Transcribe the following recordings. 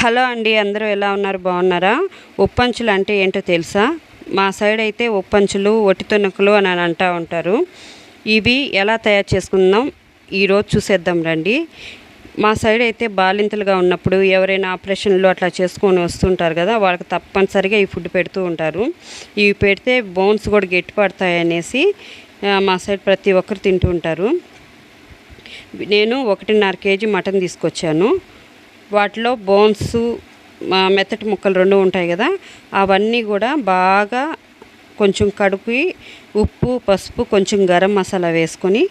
Hello అండి అందరూ ఎలా ఉన్నారు? బాగున్నారా? ఉప్పంచులు అంటే ఏంటో తెలుసా? మా సైడ్ అయితే ఉప్పంచులు ఒట్టితునుకలు అని అంటూ ఉంటారు. ఇవి ఎలా తయారు చేసుకుందాం? ఈరోజు చూసేద్దాం రండి. మా సైడ్ అయితే బాలింతలుగా ఉన్నప్పుడు ఎవరైనా ఆపరేషన్లు అట్లా చేసుకొని వస్తుంటారు కదా వాళ్ళకి తప్పనిసరిగా ఈ ఫుడ్ పెడుతూ ఉంటారు. ఇవి పెడితే బోన్స్ కూడా గట్టి పడతాయి అనేసి మా సైడ్ ప్రతి ఒక్కరు తింటూ ఉంటారు. నేను ఒకటిన్నర కేజీ మటన్ తీసుకొచ్చాను. వాటిలో బోన్స్ మెత్తటి ముక్కలు రెండు ఉంటాయి కదా అవన్నీ కూడా బాగా కొంచెం కడుపు ఉప్పు పసుపు కొంచెం గరం మసాలా వేసుకొని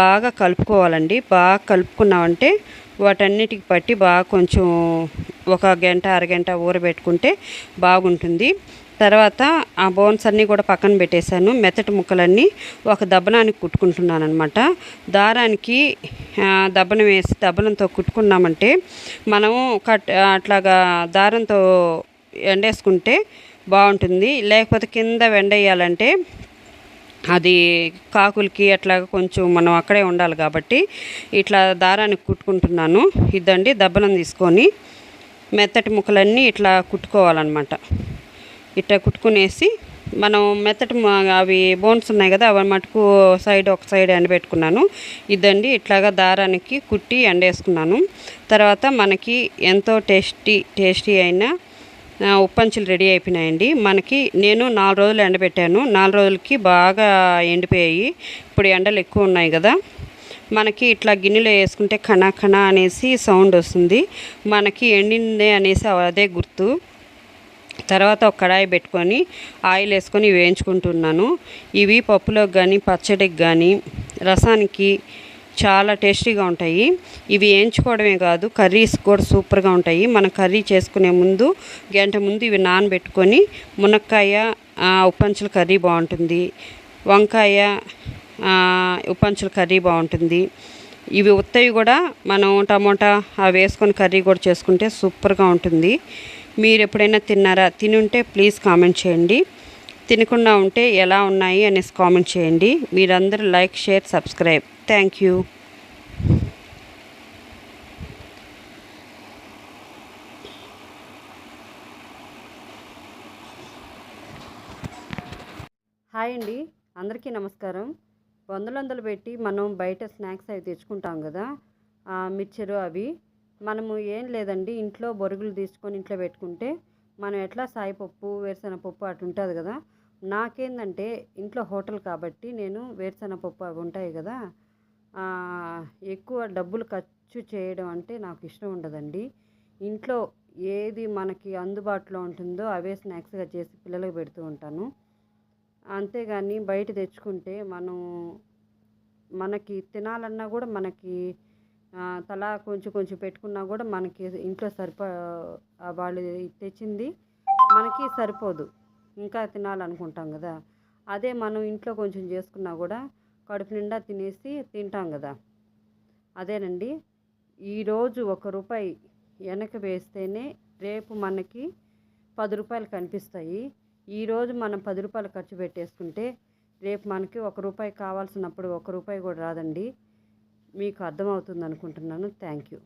బాగా కలుపుకోవాలండి. బాగా కలుపుకున్నామంటే వాటన్నిటికి పట్టి బాగా కొంచెం ఒక గంట అరగంట ఊరబెట్టుకుంటే బాగుంటుంది. తర్వాత ఆ బోన్స్ అన్నీ కూడా పక్కన పెట్టేశాను. మెత్తటి ముక్కలన్నీ ఒక దబ్బనానికి కుట్టుకుంటున్నాను అనమాట దారానికి దబ్బనం వేసి దబ్బనంతో కుట్టుకున్నామంటే మనము కట్ అట్లాగా దారంతో ఎండేసుకుంటే బాగుంటుంది. లేకపోతే కింద వెండేయాలంటే అది కాకులకి అట్లా కొంచెం మనం అక్కడే ఉండాలి కాబట్టి ఇట్లా దారానికి కుట్టుకుంటున్నాను. ఇదండి దబ్బనం తీసుకొని మెత్తటి ముక్కలన్నీ ఇట్లా కుట్టుకోవాలన్నమాట. ఇట్లా కుట్టుకునేసి మనం మెత్తటి అవి బోన్స్ ఉన్నాయి కదా అవి మటుకు సైడ్ ఒక సైడ్ ఎండబెట్టుకున్నాను ఇదండి ఇట్లాగా దారానికి కుట్టి ఎండేసుకున్నాను. తర్వాత మనకి ఎంతో టేస్టీ టేస్టీ అయిన ఉప్పంచులు రెడీ అయిపోయినాయండి. మనకి నేను నాలుగు రోజులు ఎండబెట్టాను నాలుగు రోజులకి బాగా ఎండిపోయాయి. ఇప్పుడు ఎండలు ఎక్కువ ఉన్నాయి కదా. మనకి ఇట్లా గిన్నెలో వేసుకుంటే కణ కణ అనేసి సౌండ్ వస్తుంది. మనకి ఎండిందే అనేసి అదే గుర్తు. తర్వాత ఒక కడాయి పెట్టుకొని ఆయిల్ వేసుకొని వేయించుకుంటున్నాను. ఇవి పప్పులోకి కానీ పచ్చడికి కానీ రసానికి చాలా టేస్టీగా ఉంటాయి. ఇవి వేయించుకోవడమే కాదు కర్రీస్ కూడా సూపర్గా ఉంటాయి. మనం కర్రీ చేసుకునే ముందు గంట ముందు ఇవి నానబెట్టుకొని మునక్కాయ ఉప్పంచుల కర్రీ బాగుంటుంది. వంకాయ ఉప్పంచుల కర్రీ బాగుంటుంది. ఇవి ఉత్తవి కూడా మనం టమోటా అవి వేసుకొని కర్రీ కూడా చేసుకుంటే సూపర్గా ఉంటుంది. మీరు ఎప్పుడైనా తిన్నారా? తిని ఉంటే ప్లీజ్ కామెంట్ చేయండి. తినకుండా ఉంటే ఎలా ఉన్నాయి అనేసి కామెంట్ చేయండి. మీరందరూ like share subscribe. Thank you. Hi అండి. అందరికీ నమస్కారం. వందలు వందలు పెట్టి మనం బయట స్నాక్స్ అవి తెచ్చుకుంటాం కదా. ఆ, మిక్చరు అవి. మనము ఏం లేదండి ఇంట్లో బొరుగులు తీసుకొని ఇంట్లో పెట్టుకుంటే మనం ఎట్లా సాయిపప్పు వేరుశనగపప్పు అటు ఉంటుంది కదా. నాకేందంటే ఇంట్లో హోటల్ కాబట్టి నేను వేరుశనగపప్పు అవి ఉంటాయి కదా. ఎక్కువ డబ్బులు ఖర్చు చేయడం అంటే నాకు ఇష్టం ఉండదండి. ఇంట్లో ఏది మనకి అందుబాటులో ఉంటుందో అవే స్నాక్స్గా చేసి పిల్లలకు పెడుతూ ఉంటాను. అంతేగాని బయట తెచ్చుకుంటే మనం మనకి తినాలన్నా కూడా మనకి తలా కొంచెం కొంచెం పెట్టుకున్నా కూడా మనకి ఇంట్లో సరిపో వాళ్ళు తెచ్చింది మనకి సరిపోదు. ఇంకా తినాలనుకుంటాం కదా. అదే మనం ఇంట్లో కొంచెం చేసుకున్నా కూడా కడుపు నిండా తినేసి తింటాం కదా. అదేనండి. ఈరోజు ఒక రూపాయి వెనక వేస్తేనే రేపు మనకి పది రూపాయలు కనిపిస్తాయి. ఈరోజు మనం పది రూపాయలు ఖర్చు పెట్టేసుకుంటే రేపు మనకి ఒక రూపాయి కావాల్సినప్పుడు ఒక రూపాయి కూడా రాదండి. మీకు అర్థమవుతుంది అనుకుంటున్నాను థ్యాంక్ యూ.